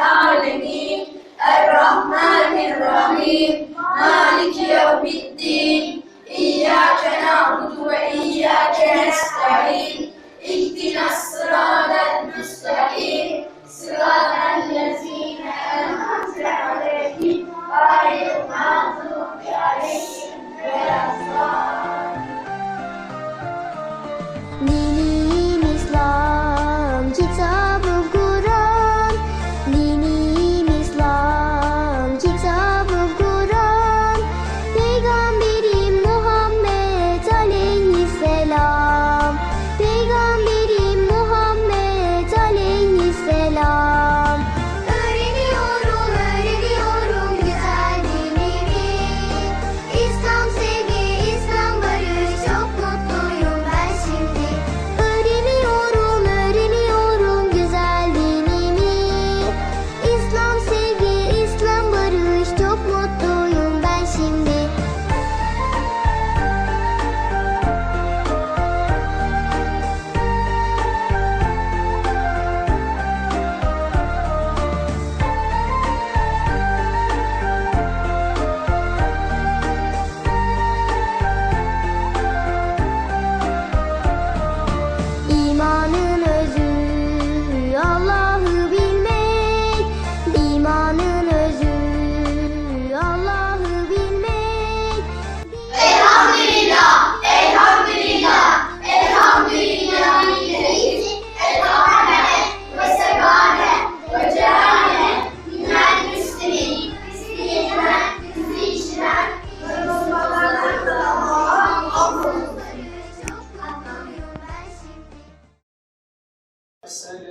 العالمين. الرحمن الرحيم.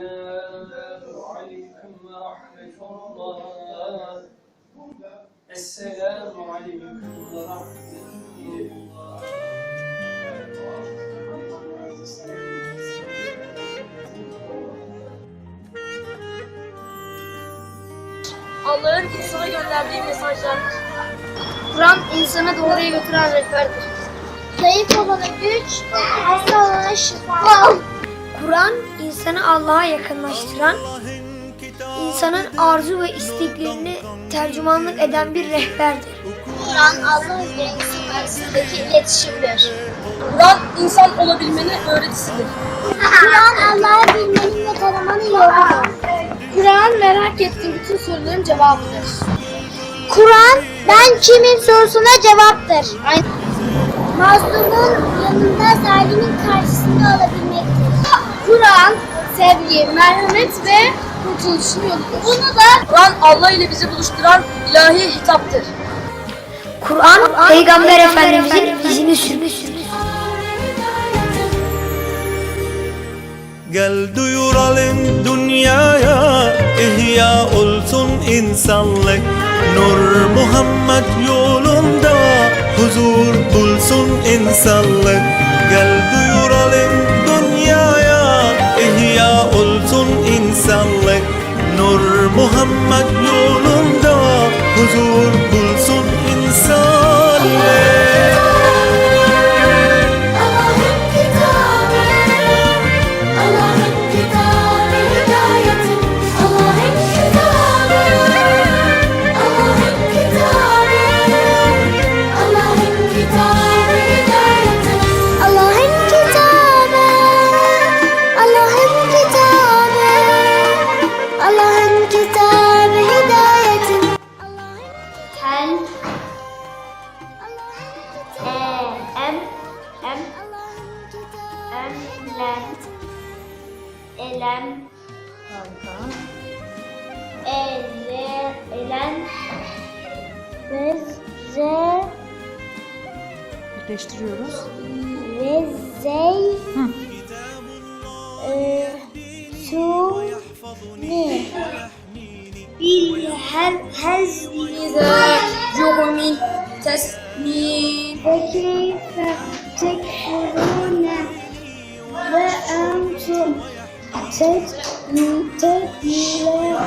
السلام عليكم ورحمة الله السلام عليكم ورحمة Allah'ın insana gönderdiği mesajlardır. Kur'an insanı doğruya götüren rehberdir. Zayıf olana güç, hasta olana şifa. Kur'an insanı Allah'a yakınlaştıran, insanın arzu ve isteklerini tercümanlık eden bir rehberdir. Kur'an Allah ile insan arasındaki iletişimdir. Kur'an insan olabilmenin öğretisidir. Kur'an Allah'ı bilmenin ve tanımanın yoludur. Kur'an merak ettiğin bütün soruların cevabıdır. Kur'an ben kimim sorusuna cevaptır. Mazlumun yanında zalimin karşısında olabilmektir. Sevgi, merhamet ve kurtuluşun yoludur. Bunu da Kur'an Allah ile bizi buluşturan ilahi hitaptır. Kur'an Peygamber Efendimizin izini sürmüştür. Gel duyuralım dünyaya ihya olsun insanlık Nur Muhammed yolunda huzur bulsun insanlık Gel duyuralım Birleştiriyoruz. ve zey e, su ne bil her hezni Yuhumi teslim. keyfe tekfurune ve entum tek tekbire